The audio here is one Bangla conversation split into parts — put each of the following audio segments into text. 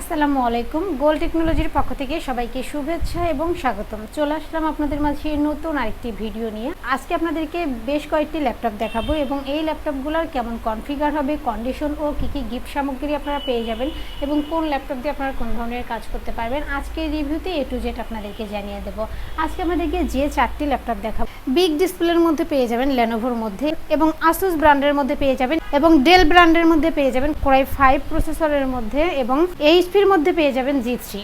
আসসালামু আলাইকুম। গোল টেকনোলজির পক্ষ থেকে সবাইকে শুভেচ্ছা এবং স্বাগতম। চলে আসলাম আপনাদের মাঝে নতুন আরেকটি ভিডিও নিয়ে। আজকে আপনাদেরকে বেশ কয়েকটি ল্যাপটপ দেখাবো এবং এই ল্যাপটপগুলোর কেমন কনফিগার হবে কন্ডিশন ও কী কী গিফট সামগ্রী আপনারা পেয়ে যাবেন এবং কোন ল্যাপটপ দিয়ে আপনারা কোন ধরনের কাজ করতে পারবেন, আজকের রিভিউতে এ টু জেড আপনাদেরকে জানিয়ে দেবো। আজকে আমাদেরকে যে চারটি ল্যাপটপ দেখাবো, বিগ ডিসপ্লের মধ্যে পেয়ে যাবেন লেনোভোর মধ্যে এবং আসুস ব্র্যান্ডের মধ্যে পেয়ে যাবেন এবং ডেল ব্র্যান্ডের মধ্যে পেয়ে যাবেন কোরাই ফাইভ প্রসেসরের মধ্যে এবং এইচপির মধ্যে পেয়ে যাবেন জি থ্রি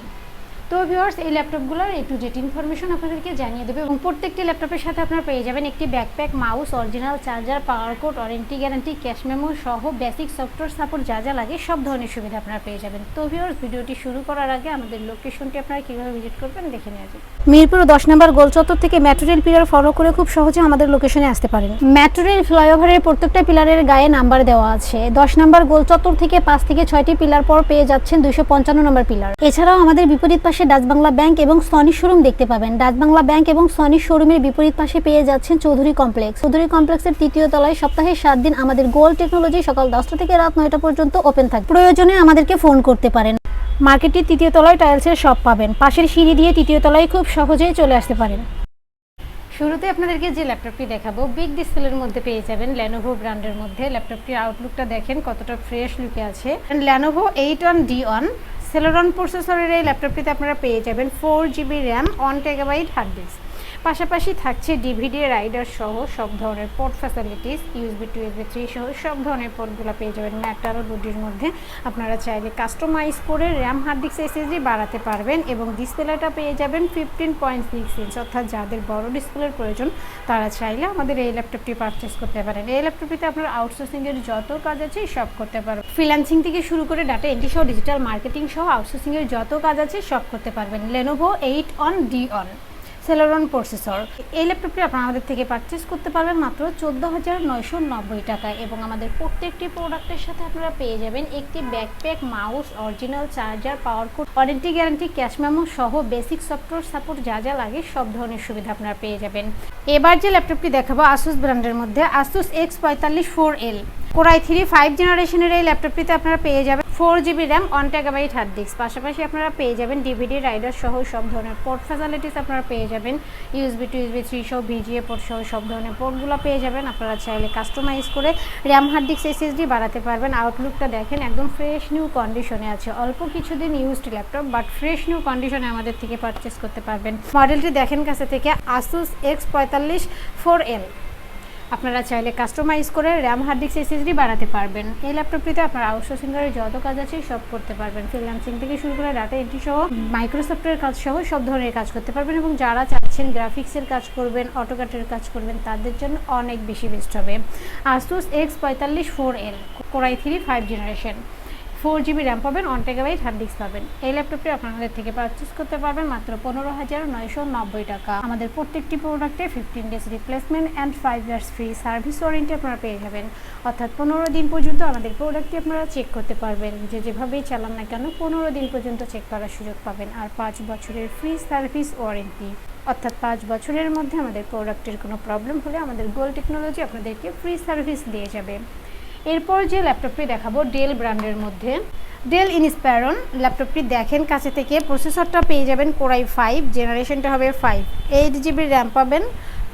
তো ভিউয়ার্স এই ল্যাপটপগুলোর এ টু জেড ইনফরমেশন আপনাদেরকে জানিয়ে দেবে এবং প্রত্যেকটি ল্যাপটপের সাথে আপনারা পেয়ে যাবেন একটি backpack mouse original charger power cord warranty guarantee cash memo সহ বেসিক সফটওয়্যার সাপোর্ট যা যা লাগে সব ধরনের সুবিধা আপনারা পেয়ে যাবেন। তো ভিউয়ার্স ভিডিওটি শুরু করার আগে আমাদের লোকেশনটি আপনারা কীভাবে ভিজিট করবেন দেখে নেওয়া যাক। মিরপুর দশ নম্বর গোল চত্বর থেকে মেট্রো রেল পিলার ফলো করে খুব সহজে আমাদের লোকেশনে আসতে পারেন। মেট্রো রেল ফ্লাইওভারের প্রত্যেকটা পিলারের গায়ে নাম্বার দেওয়া আছে। দশ নম্বর গোল চত্বর থেকে পাঁচ থেকে ছয়টি পিলার পর পেয়ে যাচ্ছেন দুইশো পঞ্চান্ন নম্বর পিলার এছাড়াও আমাদের বিপরীত পাশে ডাচ বাংলা ব্যাংক এবং সনি শোরুম দেখতে পাবেন। ডাচ বাংলা ব্যাংক এবং সনি শোরুমের বিপরীত পাশে পেয়ে যাচ্ছেন চৌধুরী কমপ্লেক্স। চৌধুরী কমপ্লেক্সের তৃতীয় তলায় সপ্তাহে সাত দিন আমাদের গোল টেকনোলজি সকাল দশটা থেকে রাত নয়টা পর্যন্ত ওপেন থাকে প্রয়োজনে আমাদেরকে ফোন করতে পারেন। মার্কেটটির তৃতীয় তলায় টাইলসের শপ পাবেন। পাশের সিঁড়ি দিয়ে তৃতীয় তলায় খুব সহজেই চলে আসতে পারেন। শুরুতে আপনাদেরকে যে ল্যাপটপটি দেখাবো বিগ ডিসপ্লের মধ্যে পেয়ে যাবেন ল্যানোভো ব্র্যান্ডের মধ্যে। ল্যাপটপটির আউটলুকটা দেখেন কতটা ফ্রেশ লুকে আছে। Lenovo eight one D one Celeron প্রসেসরের এই ল্যাপটপটিতে আপনারা পেয়ে যাবেন four GB RAM one terabyte hard disk পাশাপাশি থাকছে ডিভিডি রাইডার সহ সব ধরনের port facilities USB two USB three সহ সব ধরনের পোর্টগুলো পেয়ে যাবেন। ম্যাটার বডির মধ্যে আপনারা চাইলে কাস্টমাইজ করে র্যাম হার্ড ডিস্ক এসএসডি বাড়াতে পারবেন এবং ডিসপ্লেটা পেয়ে যাবেন ফিফটিন পয়েন্ট সিক্স ইঞ্চ অর্থাৎ যাদের বড় ডিসপ্লের প্রয়োজন, তারা চাইলে আমাদের এই ল্যাপটপটি পারচেস করতে পারেন। এই ল্যাপটপটিতে আপনার আউটসোর্সিংয়ের যত কাজ আছে, সব করতে পারবেন। ফ্রিল্যান্সিং থেকে শুরু করে ডাটা এন্ট্রি সহ ডিজিটাল মার্কেটিং সহ আউটসোর্সিংয়ের যত কাজ আছে, সব করতে পারবেন। Lenovo eight one D one Celeron processor. এই ল্যাপটপটি আপনারা আমাদের থেকে পারচেস করতে পারবেন মাত্র চোদ্দ হাজার নয়শো নব্বই টাকায় এবং আমাদের প্রত্যেকটি প্রোডাক্টের সাথে আপনারা পেয়ে যাবেন একটি backpack mouse original charger power cord warranty guarantee cash memo সহ বেসিক সফটওয়্যার সাপোর্ট যা যা লাগে সব ধরনের সুবিধা আপনারা পেয়ে যাবেন। এবার যে ল্যাপটপটি দেখাবো আসুস ব্র্যান্ডের মধ্যে আসুস এক্স পঁয়তাল্লিশ four L core i three five জেনারেশনের এই ল্যাপটপটিতে আপনারা পেয়ে যাবেন four GB RAM one terabyte hard disk পাশাপাশি আপনারা পেয়ে যাবেন ডিভিডি রাইডার সহ সব ধরনের পোর্ট ফ্যাসিলিটিস আপনারা পেয়ে যাবেন। ইউএসবি টু ইউএসবি থ্রি সহ ভিজিএ পোর্ট সহ সব ধরনের পোর্টগুলো পেয়ে যাবেন। আপনারা চাইলে কাস্টমাইজ করে র্যাম হার্ড ডিস্ক এসএসডি বাড়াতে পারবেন। আউটলুকটা দেখেন, একদম ফ্রেশ নিউ কন্ডিশনে আছে। অল্প কিছুদিন used laptop but fresh new কন্ডিশনে আমাদের থেকে পারচেস করতে পারবেন। মডেলটি দেখেন কাছে থেকে আসুস এক্স পঁয়তাল্লিশ ফোর এল আপনারা চাইলে কাস্টমাইজ করে র্যাম হার্ড ডিস্ক এসএসডি বানাতে পারবেন। এই ল্যাপটপটিতে আপনারা আউটসোর্সিংয়ের যত কাজ আছে সব করতে পারবেন। ফ্রিল্যান্সিং থেকে শুরু করে ডাটা এন্ট্রি সহ মাইক্রোসফটের কাজ সহ সব ধরনের কাজ করতে পারবেন এবং যারা চাচ্ছেন গ্রাফিক্সের কাজ করবেন অটোকাটের কাজ করবেন, তাদের জন্য অনেক বেশি বেস্ট হবে। আসুস এক্স পঁয়তাল্লিশ four L core i three five generation four GB RAM পাবেন, ওয়ান টেগাবাইট হার্ড ডিস্ক পাবেন। এই ল্যাপটপটি আপনাদের থেকে পারচেস করতে পারবেন মাত্র পনেরো হাজার নয়শো নব্বই টাকা। আমাদের প্রত্যেকটি প্রোডাক্টে fifteen days replacement and five years free service warranty আপনারা পেয়ে যাবেন। অর্থাৎ পনেরো দিন পর্যন্ত আমাদের প্রোডাক্টটি আপনারা চেক করতে পারবেন। যে যেভাবেই চালান না কেন পনেরো দিন পর্যন্ত চেক করার সুযোগ পাবেন। আর পাঁচ বছরের ফ্রি সার্ভিস ওয়ারেন্টি অর্থাৎ পাঁচ বছরের মধ্যে আমাদের প্রোডাক্টের কোনো প্রবলেম হলে আমাদের গোল টেকনোলজি আপনাদেরকে ফ্রি সার্ভিস দিয়ে যাবে। এরপর যে ল্যাপটপটি দেখাবো ডেল ব্র্যান্ডের মধ্যে। ডেল ইনস্প্যারন ল্যাপটপটি দেখেন কাছে থেকে প্রসেসরটা পেয়ে যাবেন কোরাই ফাইভ জেনারেশনটা হবে ফাইভ এইট জিবি র্যাম পাবেন।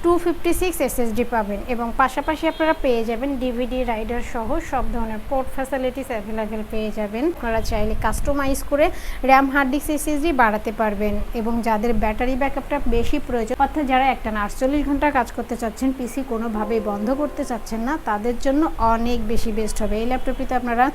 টু ফিফটি সিক্স এসএসডি পাবেন এবং পাশাপাশি আপনারা পেয়ে যাবেন ডিভিডি রাইডার সহ সব ধরনের পোর্ট ফ্যাসিলিটিস অ্যাভেলেবেল পেয়ে যাবেন। আপনারা চাইলে কাস্টমাইজ করে র্যাম হার্ড ডিস্ক এসএসডি বাড়াতে পারবেন এবং যাদের ব্যাটারি ব্যাকআপটা বেশি প্রয়োজন, অর্থাৎ যারা একটা আটচল্লিশ ঘণ্টা কাজ করতে চাচ্ছেন পিসি কোনোভাবেই বন্ধ করতে চাচ্ছেন না, তাদের জন্য অনেক বেশি বেস্ট হবে। এই ল্যাপটপটিতে আপনারা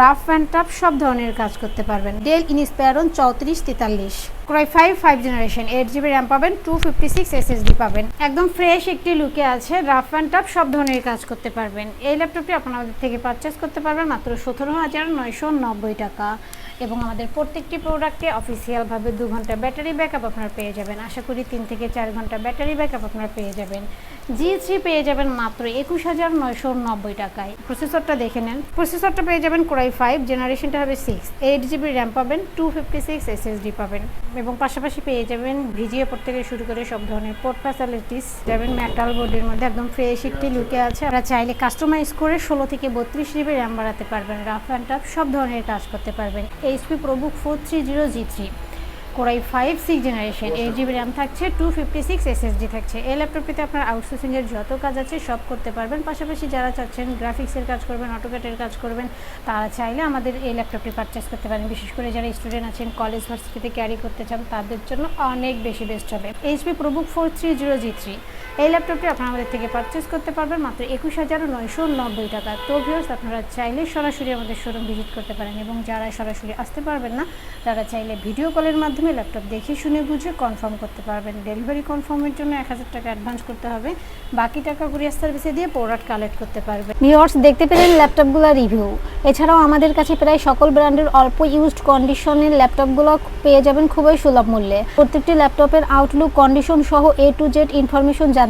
রাফ অ্যান্ড টাফ সব ধরনের কাজ করতে পারবেন। ডেল ইনস্পায়ারন চৌত্রিশ তেতাল্লিশ। Core i five five generation eight GB RAM পাবেন টু ফিফটি সিক্স এসএসডি পাবেন। একদম ফ্রেশ একটি লুকে আছে রাফ অ্যান্ড টাফ সব ধরনের কাজ করতে পারবেন। এই ল্যাপটপটি আপনাদের থেকে পারচেস করতে পারবেন মাত্র সতেরো হাজার নয়শো নব্বই টাকা। এবং আমাদের প্রত্যেকটি প্রোডাক্টে অফিসিয়ালভাবে দু ঘণ্টা ব্যাটারি ব্যাকআপ আপনারা পেয়ে যাবেন। আশা করি তিন থেকে চার ঘণ্টা ব্যাটারি ব্যাকআপ আপনারা পেয়ে যাবেন। জি থ্রি পেয়ে যাবেন মাত্র একুশ হাজার নয়শো নব্বই টাকায়। প্রসেসরটা দেখে নেন। প্রসেসরটা পেয়ে যাবেন কোরাই ফাইভ জেনারেশনটা হবে সিক্স এইট জিবি র্যাম পাবেন টু ফিফটি সিক্স এসএসডি পাবেন। এবং পাশাপাশি পেয়ে যাবেন ভিজিএ পোর্ট থেকে শুরু করে সব ধরনের পোর্ট ফ্যাসিলিটিস যাবেন মেটাল বোর্ডের মধ্যে একদম ফ্রেশ একটি লুকে আছে। আপনারা চাইলে কাস্টমাইজ করে ষোলো থেকে বত্রিশ জিবি র্যাম বাড়াতে পারবেন। রাফ অ্যান্ড টাফ সব ধরনের কাজ করতে পারবেন। HP ProBook four three zero G three core i five six generation eight GB RAM থাকছে টু ফিফটি সিক্স এসএসডি থাকছে। এই ল্যাপটপটিতে আপনার আউটসোর্সিংয়ের যত কাজ আছে সব করতে পারবেন। পাশাপাশি যারা চাচ্ছেন গ্রাফিক্সের কাজ করবেন অটোকেটের কাজ করবেন তারা চাইলে আমাদের এই ল্যাপটপটি পারচেস করতে পারেন। বিশেষ করে যারা স্টুডেন্ট আছেন কলেজ ভার্সিটিতে ক্যারি করতে চান তাদের জন্য অনেক বেশি বেস্ট হবে। HP ProBook four three zero G three এই ল্যাপটপটি আপনারা আমাদের থেকে পারচেস করতে পারবেন মাত্র একুশ হাজার নয়শো নব্বই টাকা। তো ভিউর্স আপনারা চাইলে সরাসরি আমাদের শোরুম ভিজিট করতে পারেন এবং যারা সরাসরি আসতে পারবেন না, তারা চাইলে ভিডিও কলের মাধ্যমে ল্যাপটপ দেখে শুনে বুঝে কনফার্ম করতে পারবেন। ডেলিভারি কনফার্মের জন্য এক হাজার টাকা অ্যাডভান্স করতে হবে। বাকি টাকা কুরিয়ার সার্ভিসে দিয়ে প্রোডাক্ট কালেক্ট করতে পারবেন। ভিউয়ার্স দেখতে পেলেন ল্যাপটপগুলোর রিভিউ এছাড়াও আমাদের কাছে প্রায় সকল ব্র্যান্ডের অল্প ইউজড কন্ডিশনের ল্যাপটপগুলো পেয়ে যাবেন খুবই সুলভ মূল্যে। প্রত্যেকটি ল্যাপটপের আউটলুক কন্ডিশন সহ এ টু জেড ইনফরমেশন জানতে